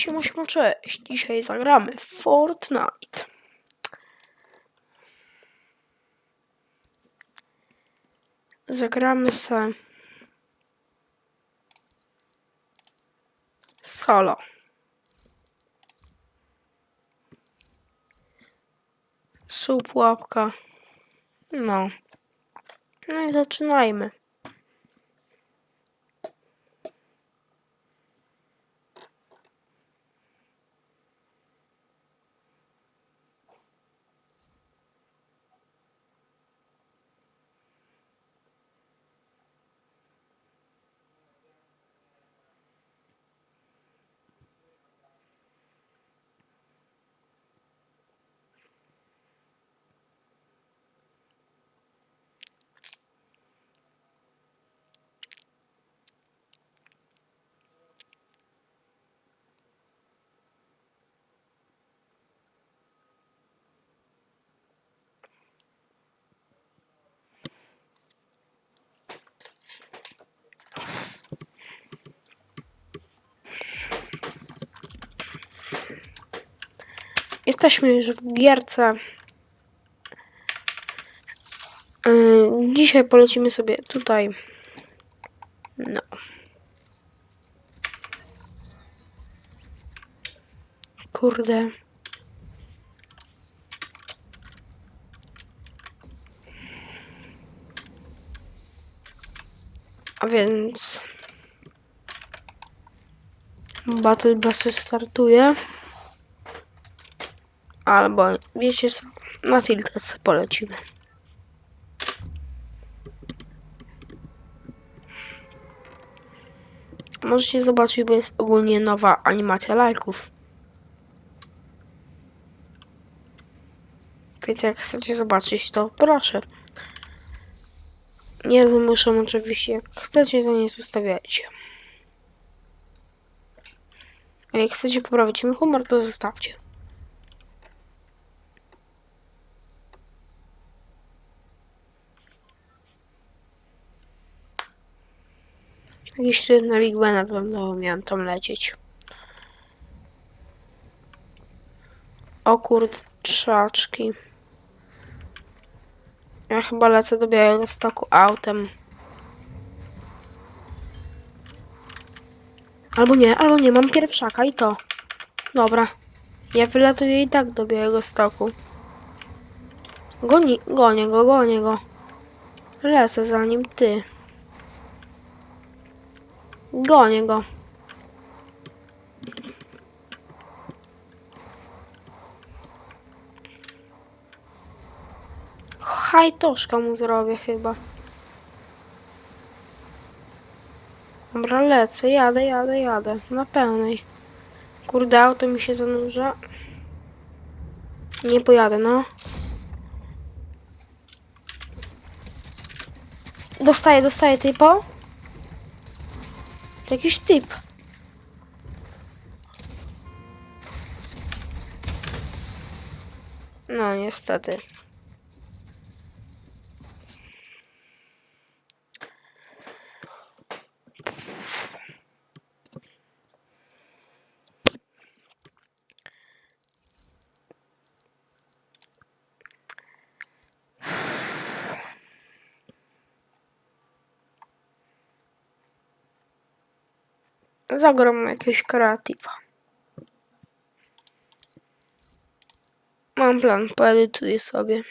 Siema, siema, cześć. Dzisiaj zagramy Fortnite. Zagramy se solo. Sub, łapka. No. No i zaczynajmy. Jesteśmy już w gierce. Yy, Dzisiaj polecimy sobie tutaj. No. Kurde. A więc. Battle Buster startuje. Albo wiecie co? Na sobie polecimy. Możecie zobaczyć, bo jest ogólnie nowa animacja lajków. Więc jak chcecie zobaczyć, to proszę. Nie zmuszam oczywiście. Jak chcecie, to nie zostawiajcie. A jak chcecie poprawić mi humor, to zostawcie. Jakiś na Big Bena wyglądało, miałem tam lecieć. O kurczaczki. Ja chyba lecę do Białego Stoku autem. Albo nie, albo nie, mam pierwszaka i to. Dobra. Ja wylatuję i tak do Białego Stoku. Goni, gonię go, gonię go. Lecę za nim, ty. Gonię go. Hajtoszka mu zrobię chyba. Dobra, lecę, jadę, jadę, jadę. Na pełnej. Kurde, auto mi się zanurza. Nie pojadę, no. Dostaję, dostaję typo. To jakiś typ. No, niestety. Zagram jakiegoś kreatywa. Mam plan, poedytuję sobie.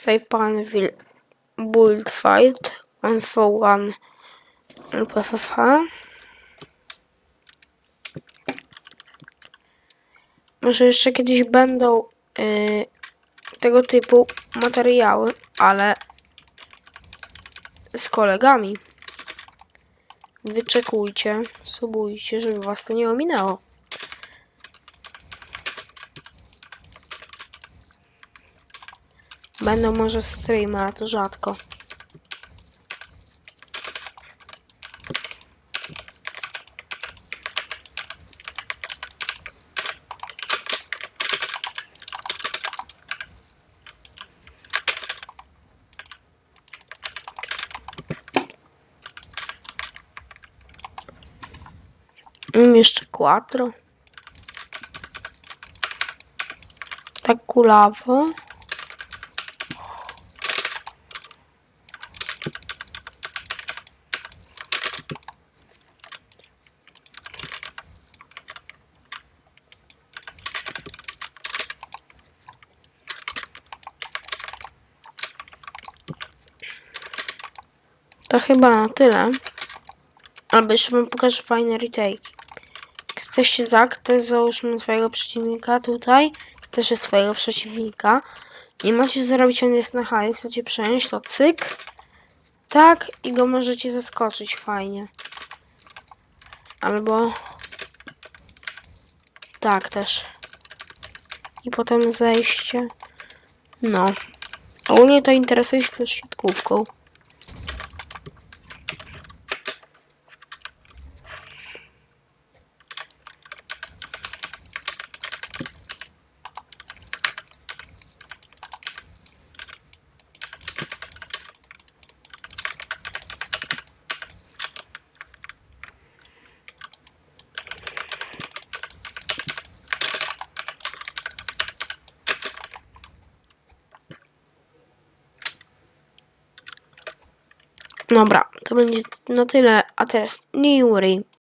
Tutaj pan will build fight one for one lub FFH. Może jeszcze kiedyś będą y, tego typu materiały, ale z kolegami. Wyczekujcie, subujcie, żeby was to nie ominęło. Będą może streamy, ale to rzadko. Jeszcze quattro. Tak kulawo. To chyba na tyle. Albo jeszcze wam pokażę fajne retake. Jak chcecie tak, to załóżmy twojego przeciwnika tutaj. Też jest swojego przeciwnika. Nie macie zrobić, on jest na haju. Chcecie przejąć, to cyk. Tak i go możecie zaskoczyć fajnie. Albo tak też. I potem zejście. No. Ogólnie to interesuje się też siatkówką. Dobra, to będzie na tyle. A teraz Newry.